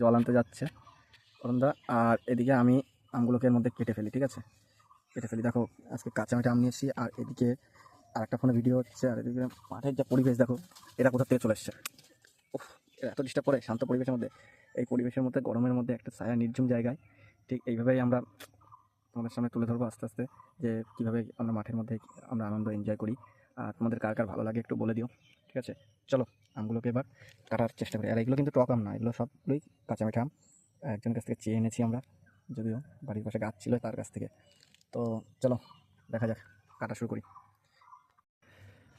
জল আনতে যাচ্ছে। অরুণদা, আর এদিকে আমি আমগুলোকে এর মধ্যে কেটে ফেলি, ঠিক আছে? কেটে ফেলি। দেখো, আজকে কাঁচা মাঠে আম নিয়ে এসেছি আর এদিকে আর একটা ফোনে ভিডিও হচ্ছে, আর এদিকে মাঠের যা পরিবেশ, দেখো, এরা কোথা থেকে চলে এসছে? উফ এত ডিস্টার্ব করে, শান্ত পরিবেশের মধ্যে। এই পরিবেশের মধ্যে, গরমের মধ্যে একটা ছায়া নির্ঝুম জায়গায়, ঠিক এইভাবেই আমরা তোমাদের সামনে তুলে ধরবো আস্তে আস্তে, যে কীভাবে আমরা মাঠের মধ্যে আমরা আনন্দ এনজয় করি। আর তোমাদের কার কার ভালো লাগে একটু বলে দিও ঠিক আছে? চলো আমগুলোকে এবার কাটার চেষ্টা করি। আর এগুলো কিন্তু টক আম না এগুলো সবগুলোই কাঁচা মিঠা আম। একজনের কাছ থেকে চেয়ে এনেছি আমরা যদিও বাড়ির পাশে গাছ ছিল তার কাছ থেকে। তো চলো দেখা যাক কাটা শুরু করি।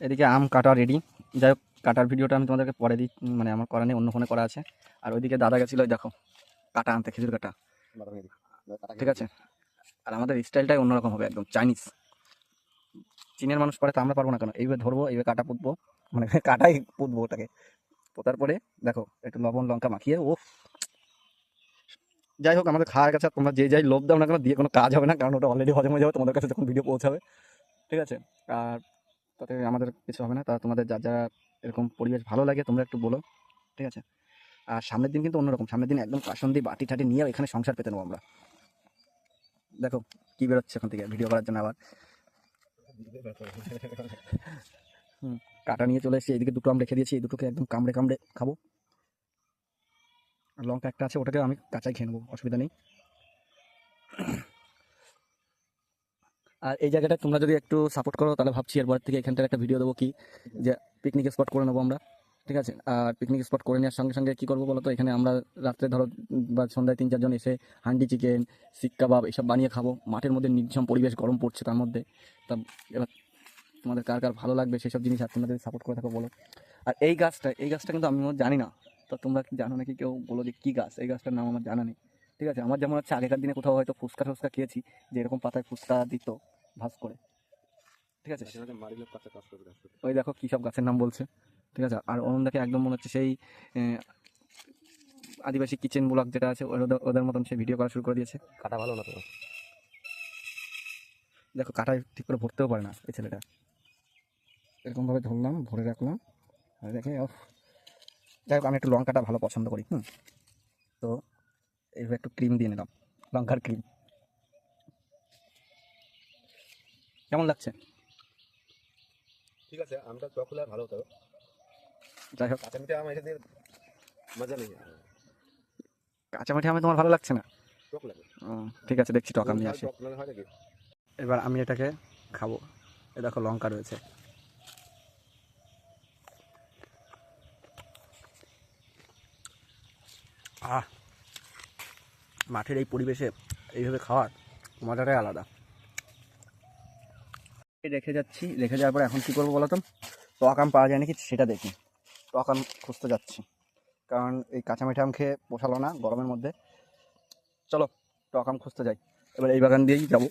এদিকে আম কাটা রেডি যাই হোক কাটার ভিডিওটা আমি তোমাদেরকে পরে দিই মানে আমার করা নেই অন্য ফোনে করা আছে। আর ওইদিকে দাদা গেছিল ওই দেখো কাটা আনতে খেজুর কাটা। ঠিক আছে? আর আমাদের স্টাইলটাই অন্যরকম হবে একদম চাইনিজ চীনের মানুষ পারে তো আমরা পারব না কেন? এইভাবে ধরবো, এইভাবে কাটা পুঁতবো মানে কাটাই পুঁতবো ওটাকে। পোতার পরে, দেখো, একটু লবণ লঙ্কা মাখিয়ে ও যাই হোক, আমাদের খাওয়ার কাছে তোমরা যে যাই লোভ দাও না কেন, দিয়ে কোনো কাজ হবে না, কারণ ওটা অলরেডি হজম হয়ে যাবে, তোমাদের কাছে যখন ভিডিও পৌঁছাবে। ঠিক আছে? আর তাতে আমাদের কিছু হবে না, তা তোমাদের যা যা এরকম পরিবেশ ভালো লাগে, তোমরা একটু বলো। ঠিক আছে? আর সামনের দিন কিন্তু অন্যরকম, সামনের দিন একদম কাসন্দি বাটি টাটি নিয়ে এখানে সংসার পেতে নেব আমরা। দেখো, কী বেরোচ্ছে এখান থেকে ভিডিও করার জন্য আবার। কাটা নিয়ে চলে এসেছি, এইদিকে দুটো আম রেখে দিয়েছি, এই দুটোকে একদম কামড়ে কামড়ে খাব। লঙ্কা একটা আছে, ওটাকে আমি কাঁচাই খেয়ে নেব, অসুবিধা নেই। আর এই জায়গাটা তোমরা যদি একটু সাপোর্ট করো, তাহলে ভাবছি এরপর থেকে এখানটার একটা ভিডিও দেবো কি, যে পিকনিক স্পট করে নেব আমরা। ঠিক আছে? আর পিকনিক স্পট করে নেওয়ার সঙ্গে সঙ্গে কী করব বলো তো এখানে আমরা রাত্রে ধরো বা সন্ধ্যায় তিন চারজন এসে হান্ডি চিকেন শিক কাবাব এসব বানিয়ে খাব। মাঠের মধ্যে নির্ঝম পরিবেশ গরম পড়ছে তার মধ্যে। তা এবার তোমাদের কার কার ভালো লাগবে সেসব জিনিস আর তোমাদের সাপোর্ট করে থাকো বলো। আর এই গাছটা এই গাছটা কিন্তু আমি জানি না। তো তোমরা কি জানো নাকি? কেউ বলো যে কী গাছ? এই গাছটার নাম আমার জানা নেই। ঠিক আছে? আমার যেমন হচ্ছে আগেকার দিনে কোথাও হয়তো ফুচকা টুচকা খেয়েছি যে এরকম পাতায় ফুচকা দিত ভাজ করে। ঠিক আছে? ওই দেখো কী সব গাছের নাম বলছে। ঠিক আছে? আর অনন্দাকে একদম মনে হচ্ছে সেই আদিবাসী কিচেন ব্লগ যেটা আছে ওদের ওদের মতন সে ভিডিও করা শুরু করে দিয়েছে। কাটা ভালো না তো? দেখো কাটায় ঠিক করে ভরতেও পারে না এই ছেলেটা। এরকমভাবে ধরলাম ভরে রাখলাম। আর দেখে যাই হোক আমি একটু লঙ্কাটা ভালো পছন্দ করি হুম? তো এইভাবে একটু ক্রিম দিয়ে নিলাম লঙ্কার ক্রিম কেমন লাগছে? ঠিক আছে আমটা আর ভালো হতো যাই হোক। কাঁচা মিঠা আম এসে মজা নেই। কাঁচামাটি আমি তোমার ভালো লাগছে না? টক লাগে। ঠিক আছে দেখছি টক আমি আসি। এবার আমি এটাকে খাব। এ দেখো লঙ্কা রয়েছে। আহ! মাঠের এই পরিবেশে এইভাবে খাওয়ার মজাটাই আলাদা। এই রেখে যাচ্ছি রেখে যাওয়ার পর এখন কী করব বলো তো? টক আম পাওয়া যায় নাকি সেটা দেখি। টক খুঁজতে যাচ্ছি। কারণ এই কাঁচা মিঠা আম খেয়ে পোষালো না গরমের মধ্যে। চলো টক আম খুঁজতে যাই। এবার এই বাগান দিয়েই যাব।